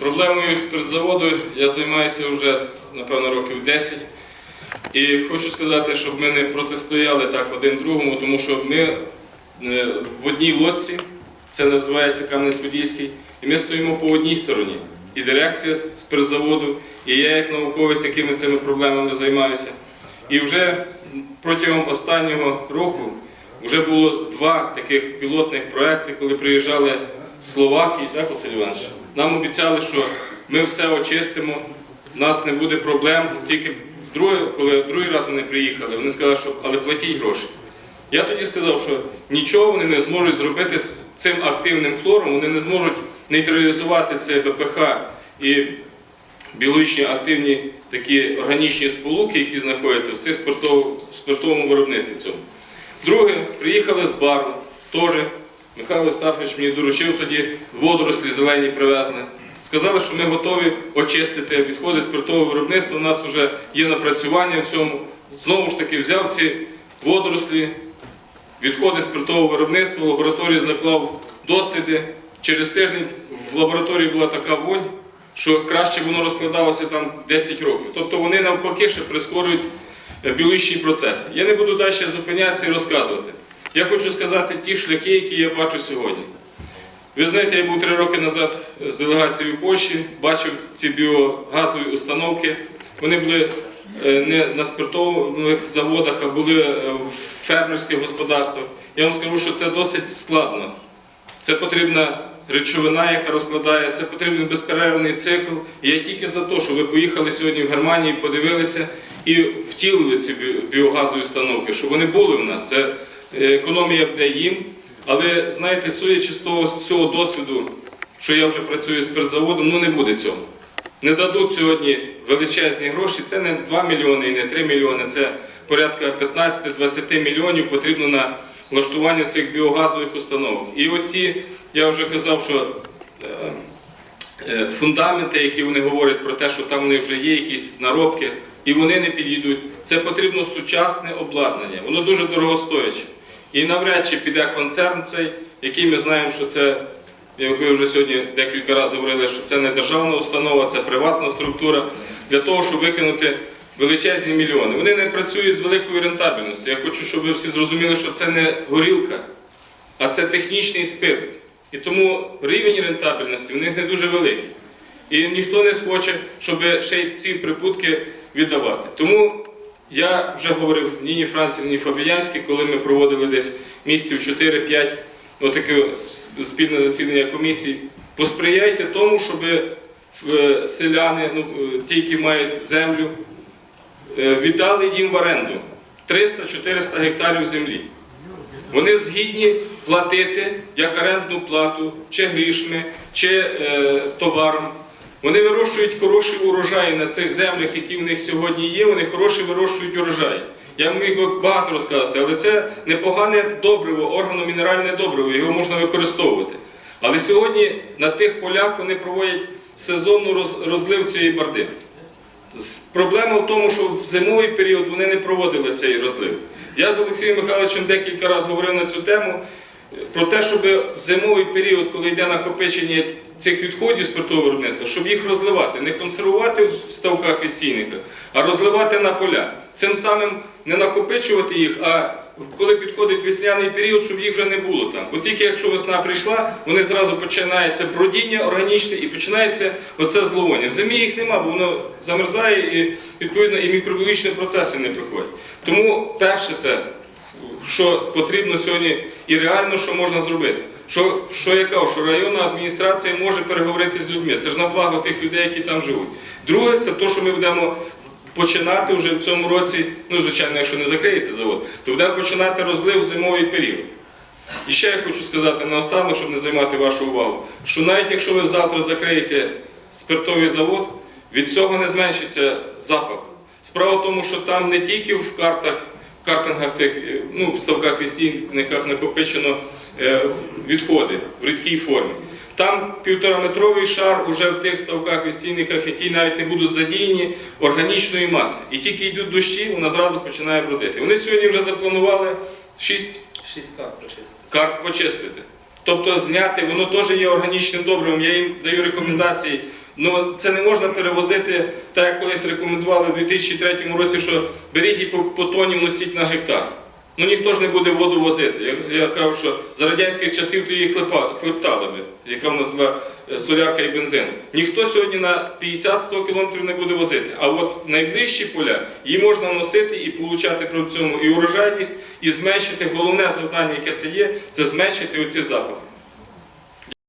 Проблемою спиртзаводу я займаюся вже, напевно, років 10. І хочу сказати, щоб ми не протистояли так один другому, тому що ми е, в одній лодці, це називається Кам'янець-Подільський, і ми стоїмо по одній стороні. І дирекція спиртзаводу, і я як науковець, якими цими проблемами займаюся. І вже протягом останнього року вже було два таких пілотних проекти, коли приїжджали Словакії, так, Василь Іванович? Нам обіцяли, що ми все очистимо, у нас не буде проблем. Тільки друге, коли другий раз вони приїхали, вони сказали, що але платіть гроші. Я тоді сказав, що нічого вони не зможуть зробити з цим активним хлором, вони не зможуть нейтралізувати це БПХ і біологічні активні такі органічні сполуки, які знаходяться в цих спиртов- спиртовому виробництві цьому. Друге, приїхали з бару, теж Михайло Стафович мені доручив тоді водорослі зелені привезли. Сказали, що ми готові очистити відходи спиртового виробництва. У нас вже є напрацювання в цьому. Знову ж таки, взяв ці водорослі, відходи спиртового виробництва, в лабораторії заклав досліди. Через тиждень в лабораторії була така вонь, що краще воно розкладалося там 10 років. Тобто вони навпаки ще прискорюють е, біологічні процеси. Я не буду далі зупинятися і розказувати. Я хочу сказати ті шляхи, які я бачу сьогодні. Ви знаєте, я був три роки назад з делегацією Польщі, бачив ці біогазові установки. Вони були е, не на спиртових заводах, а були е, в фермерських господарствах. Я вам скажу, що це досить складно. Це потрібна речовина, яка розкладає, це потрібен безперервний цикл. І я тільки за те, що ви поїхали сьогодні в Германію, подивилися і втілили ці біогазові установки, щоб вони були в нас. Це економія буде їм. Але знаєте, судячи з того цього досвіду, що я вже працюю з спиртзаводом, ну не буде цього. Не дадуть сьогодні величезні гроші. Це не 2 мільйони і не 3 мільйони, це порядка 15-20 мільйонів потрібно на влаштування цих біогазових установок. І от ті, я вже казав, що е, е, фундаменти, які вони говорять про те, що там в них вже є якісь наробки, і вони не підійдуть. Це потрібно сучасне обладнання. Воно дуже дорогостояче. І навряд чи піде концерн цей, який ми знаємо, що це, як ви вже сьогодні декілька разів говорили, що це не державна установа, це приватна структура, для того, щоб викинути величезні мільйони. Вони не працюють з великою рентабельністю. Я хочу, щоб ви всі зрозуміли, що це не горілка, а це технічний спирт. І тому рівень рентабельності в них не дуже великий. І ніхто не схоче, щоб ще й ці прибутки віддавати. Тому я вже говорив Ніні Франції, Ніні Фабіянській, коли ми проводили десь місяців 4-5 отаке спільне засідання комісії. Посприяйте тому, щоб е, селяни, ну, е, ті, які мають землю, е, віддали їм в оренду 300-400 гектарів землі. Вони згідні платити як орендну плату, чи грішми, чи е, товаром. Вони вирощують хороші урожаї на цих землях, які в них сьогодні є. Вони хороші вирощують урожаї. Я міг би багато розказати, але це непогане добриво, органомінеральне добриво, його можна використовувати. Але сьогодні на тих полях вони проводять сезонну розлив цієї барди. Проблема в тому, що в зимовий період вони не проводили цей розлив. Я з Олексієм Михайловичем декілька разів говорив на цю тему про те, щоб в зимовий період, коли йде накопичення цих відходів спиртового виробництва, щоб їх розливати, не консервувати в ставках і стійниках, а розливати на поля. Цим самим не накопичувати їх, а коли підходить весняний період, щоб їх вже не було там. Бо тільки якщо весна прийшла, вони зразу починається бродіння органічне і починається оце зловоння. В зимі їх нема, бо воно замерзає і відповідно і мікробіологічні процеси не приходять. Тому перше це що потрібно сьогодні і реально що можна зробити. Що, що я кажу, що районна адміністрація може переговорити з людьми. Це ж на благо тих людей, які там живуть. Друге, це те, що ми будемо починати вже в цьому році, ну, звичайно, якщо не закриєте завод, то будемо починати розлив в зимовий період. І ще я хочу сказати наостанок, щоб не займати вашу увагу, що навіть якщо ви завтра закриєте спиртовий завод, від цього не зменшиться запах. Справа в тому, що там не тільки в картах, картингах цих, е, ну, в ставках вістівниках накопичено е, відходи в рідкій формі. Там півтораметровий шар уже в тих ставках вістівниках, які навіть не будуть задіяні органічної маси. І тільки йдуть дощі, вона зразу починає бродити. Вони сьогодні вже запланували 6 Шість карт почистити. карт почистити. Тобто зняти, воно теж є органічним добривом. Я їм даю рекомендації Ну це не можна перевозити, так як колись рекомендували в 2003 році, що беріть і по, тоні носіть на гектар. Ну ніхто ж не буде воду возити. Я, я кажу, що за радянських часів то її хлепа, хлептали би, яка в нас була е, солярка і бензин. Ніхто сьогодні на 50-100 кілометрів не буде возити. А от найближчі поля її можна носити і получати при цьому і урожайність, і зменшити. Головне завдання, яке це є, це зменшити оці запахи.